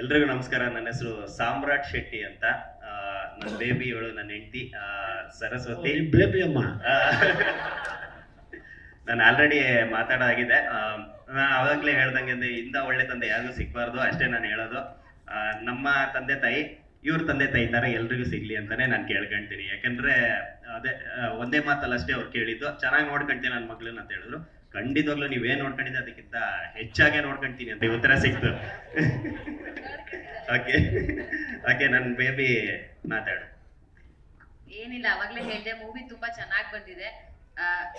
ಎಲ್ರಿಗೂ ನಮಸ್ಕಾರ. ನನ್ನ ಹೆಸರು ಸಾಮ್ರಾಟ್ ಶೆಟ್ಟಿ ಅಂತ. ನನ್ನ ಬೇಬಿ ಇವಳು ನನ್ನ ಹೆಂಡತಿ ಸರಸ್ವತಿ. ಬೇಬಿ ಅಮ್ಮ. ನಾನು ಆಲ್ರೆಡಿ ಮಾತಾಡೋದಾಗಿದೆ ನಾ ಅವಾಗಲೇ ಹೇಳ್ದಂಗೆ ಅಂದ್ರೆ ಇಂದ ಒಳ್ಳೆ ತಂದೆ ಯಾರಿಗೂ ಸಿಗ್ಬಾರ್ದು. ಅಷ್ಟೇ ನಾನು ಹೇಳೋದು. ನಮ್ಮ ತಂದೆ ತಾಯಿ ಇವ್ರ ತಂದೆ ತಾಯಿ ತರ ಎಲ್ರಿಗೂ ಸಿಗ್ಲಿ ಅಂತಾನೆ ನಾನು ಕೇಳ್ಕೊಂತೀನಿ. ಯಾಕಂದ್ರೆ ಅದೇ ಒಂದೇ ಮಾತಲ್ಲ ಅಷ್ಟೇ ಅವ್ರು ಕೇಳಿದ್ದು. ಚೆನ್ನಾಗಿ ನೋಡ್ಕೊಂತೀನಿ ನನ್ನ ಮಗಳನ್ನ ಅಂತ ಹೇಳಿದ್ರು. ಖಂಡಿತವಾಗ್ಲೂ ನೀವೇ ನೋಡ್ಕೊಂಡಿದ್ದೆ ಅದಕ್ಕಿಂತ ಹೆಚ್ಚಾಗೆ ನೋಡ್ಕೊಂತೀನಿ ಅಂತ ಉತ್ತರ ಸಿಕ್ತು. ಓಕೆ ಓಕೆ ನನ್ನ ಬೇಬಿ ಮಾತಾಡು. ಏನಿಲ್ಲ ಅವಾಗ್ಲೇ ಹೇಳಿದೆ ಮೂವಿ ತುಂಬಾ ಚೆನ್ನಾಗಿ ಬಂದಿದೆ.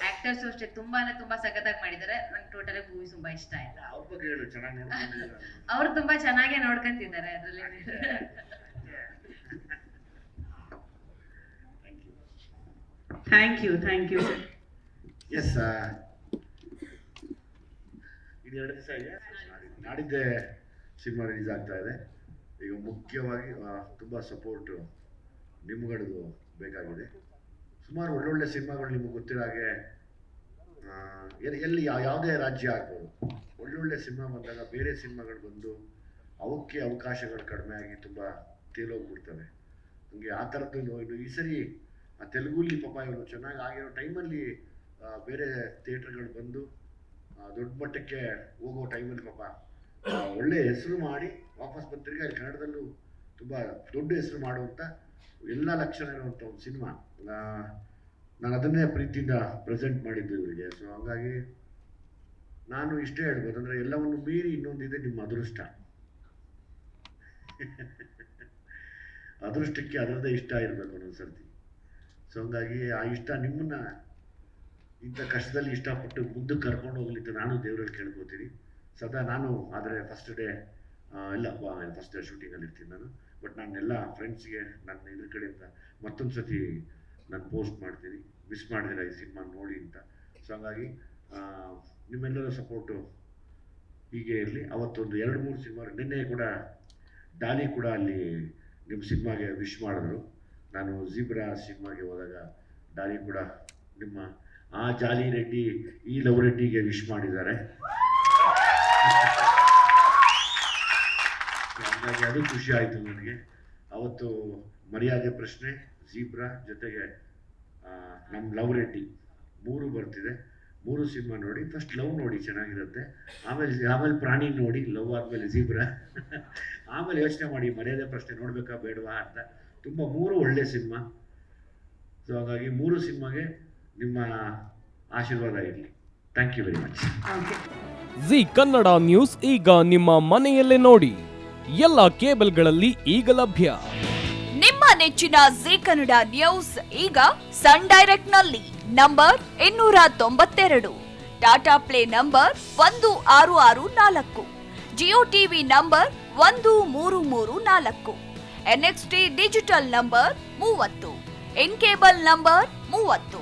ಆಕ್ಟರ್ಸ್ ಅಷ್ಟೇ ತುಂಬಾನೇ ತುಂಬಾ ಸಖತ್ತಾಗಿ ಮಾಡಿದ್ದಾರೆ ನಂಗೆ ಟೋಟಲಿ ಮೂವಿ ತುಂಬಾ ಇಷ್ಟ ಆಯ್ತು. ಅವ್ರ ತುಂಬಾ ಚೆನ್ನಾಗೇ ನೋಡ್ಕೊಂತಿದ್ದಾರೆ ಅದ್ರಲ್ಲಿ. Thank you thank you sir yes ಇದು ಎರಡು ದಿವಸ ಇದೆ. ನಾಡಿದ್ದೆ ಸಿನಿಮಾ ರಿಲೀಸ್ ಆಗ್ತಾ ಇದೆ. ಈಗ ಮುಖ್ಯವಾಗಿ ತುಂಬ ಸಪೋರ್ಟು ನಿಮ್ಗಳದು ಬೇಕಾಗಿದೆ. ಸುಮಾರು ಒಳ್ಳೊಳ್ಳೆ ಸಿನಿಮಾಗಳು ನಿಮಗೆ ಗೊತ್ತಿರೋ ಹಾಗೆ ಎಲ್ಲಿ- ಯಾವುದೇ ರಾಜ್ಯ ಆಗ್ಬೋದು, ಒಳ್ಳೊಳ್ಳೆ ಸಿನಿಮಾ ಬಂದಾಗ ಬೇರೆ ಸಿನಿಮಾಗಳು ಬಂದು ಅವಕ್ಕೆ ಅವಕಾಶಗಳು ಕಡಿಮೆ ಆಗಿ ತುಂಬ ತೇಲೋಗ್ಬಿಡ್ತವೆ. ಹಂಗೆ ಆ ಥರದ್ದು ಈ ಸರಿ ಆ ತೆಲುಗುಲಿ ಪಾಪ ಇವರು ಚೆನ್ನಾಗಿ ಆಗಿರೋ ಟೈಮಲ್ಲಿ ಬೇರೆ ಥಿಯೇಟರ್ಗಳು ಬಂದು ದೊಡ್ಡ ಮಟ್ಟಕ್ಕೆ ಹೋಗೋ ಟೈಮಲ್ಲಿ ಪಾಪ ಒಳ್ಳೆ ಹೆಸರು ಮಾಡಿ ವಾಪಸ್ ಬಂದು ತಿರ್ಗಿ ಅಲ್ಲಿ ಕನ್ನಡದಲ್ಲೂ ತುಂಬ ದೊಡ್ಡ ಹೆಸರು ಮಾಡುವಂಥ ಎಲ್ಲ ಲಕ್ಷಣ ಇರುವಂಥ ಒಂದು ಸಿನಿಮಾ ನಾನು ಅದನ್ನೇ ಪ್ರೀತಿಯಿಂದ ಪ್ರೆಸೆಂಟ್ ಮಾಡಿದ್ದು ಇವರಿಗೆ. ಸೊ ಹಂಗಾಗಿ ನಾನು ಇಷ್ಟೇ ಹೇಳ್ಬೋದು. ಅಂದರೆ ಎಲ್ಲವನ್ನು ಮೀರಿ ಇನ್ನೊಂದಿದೆ ನಿಮ್ಮ ಅದೃಷ್ಟ. ಅದೃಷ್ಟಕ್ಕೆ ಅದರದೇ ಇಷ್ಟ ಇರಬೇಕು ಒಂದೊಂದು ಸರ್ತಿ. ಸೊ ಹಂಗಾಗಿ ಆ ಇಷ್ಟ ನಿಮ್ಮನ್ನ ಇಂಥ ಕಷ್ಟದಲ್ಲಿ ಇಷ್ಟಪಟ್ಟು ಮುಂದಕ್ಕೆ ಕರ್ಕೊಂಡು ಹೋಗ್ಲಿ ಅಂತ ನಾನು ದೇವರಲ್ಲಿ ಕೇಳ್ಕೊತೀನಿ. ಸದಾ ನಾನು, ಆದರೆ ಫಸ್ಟ್ ಡೇ ಇಲ್ಲ ಫಸ್ಟ್ ಡೇ ಶೂಟಿಂಗಲ್ಲಿ ಇರ್ತೀನಿ ನಾನು. ಬಟ್ ನಾನೆಲ್ಲ ಫ್ರೆಂಡ್ಸ್ಗೆ ನನ್ನ ಇದ್ರ ಕಡೆಯಿಂದ ಮತ್ತೊಂದು ಸತಿ ನಾನು ಪೋಸ್ಟ್ ಮಾಡ್ತೀನಿ. ಮಿಸ್ ಮಾಡಿದಿರ ಈ ಸಿನಿಮಾ ನೋಡಿ ಅಂತ. ಸೊ ಹಾಗಾಗಿ ನಿಮ್ಮೆಲ್ಲರ ಸಪೋರ್ಟು ಹೀಗೆ ಇರಲಿ. ಅವತ್ತೊಂದು ಎರಡು, ಮೂರು ಸಿನಿಮಾ, ನಿನ್ನೆ ಕೂಡ ಡಾಲಿ ಕೂಡ ಅಲ್ಲಿ ನಿಮ್ಮ ಸಿನಿಮಾಗೆ ವಿಶ್ ಮಾಡಿದ್ರು. ನಾನು ಜೀಬ್ರಾ ಸಿನಿಮಾಗೆ ಹೋದಾಗ ಡಾಲಿ ಕೂಡ ನಿಮ್ಮ ಆ ಜಾಲಿ ರೆಡ್ಡಿ ಈ ಲವ್ ರೆಡ್ಡಿಗೆ ವಿಶ್ ಮಾಡಿದ್ದಾರೆ. ಹಾಗಾಗಿ ಅದು ಖುಷಿ ಆಯಿತು ನನಗೆ. ಅವತ್ತು ಮರ್ಯಾದೆ ಪ್ರಶ್ನೆ ಜೀಬ್ರಾ ಜೊತೆಗೆ ನಮ್ಮ ಲವ್ ರೆಡ್ಡಿ ಮೂರು ಬರ್ತಿದೆ. ಮೂರು ಸಿನಿಮಾ ನೋಡಿ ಫಸ್ಟ್ ಲವ್ ನೋಡಿ ಚೆನ್ನಾಗಿರುತ್ತೆ. ಆಮೇಲೆ ಆಮೇಲೆ ಪ್ರಾಣಿ ನೋಡಿ, ಲವ್ ಆದಮೇಲೆ ಝೀಬ್ರಾ. ಆಮೇಲೆ ಯೋಚನೆ ಮಾಡಿ, ಮರ್ಯಾದೆ ಪ್ರಶ್ನೆ ನೋಡಬೇಕಾ ಬೇಡವಾ ಅಂತ. ತುಂಬ ಮೂರು ಒಳ್ಳೆ ಸಿನಿಮಾ. ಸೊ ಹಾಗಾಗಿ ಮೂರು ಸಿನಿಮಾಗೆ ನಿಮ್ಮ ಆಶೀರ್ವಾದ ಇರಲಿ. Thank you very much Zee Kannada news ಈಗ ನಿಮ್ಮ ಮನೆಯಲ್ಲೇ ನೋಡಿ. ಎಲ್ಲ ಕೇಬಲ್ಗಳಲ್ಲಿ ಈಗ ಲಭ್ಯ. ನಿಮ್ಮ ನೆಚ್ಚಿನ ಜಿ ಕನ್ನಡ ನ್ಯೂಸ್ ಈಗ ಸನ್ ಡೈರೆಕ್ಟ್ನಲ್ಲಿ ನಂಬರ್ ಇನ್ನೂರ ತೊಂಬತ್ತೆರಡು. ಟಾಟಾ ಪ್ಲೇ ನಂಬರ್ ಒಂದು ಆರು ಆರು ನಾಲ್ಕು. ಜಿಯೋ ಟಿವಿ ನಂಬರ್ ಒಂದು ಮೂರು ಮೂರು ನಾಲ್ಕು. ಎನ್ಎಕ್ಸ್ಟಿ ಡಿಜಿಟಲ್ ನಂಬರ್ ಮೂವತ್ತು. ಇನ್ ಕೇಬಲ್ ನಂಬರ್ ಮೂವತ್ತು.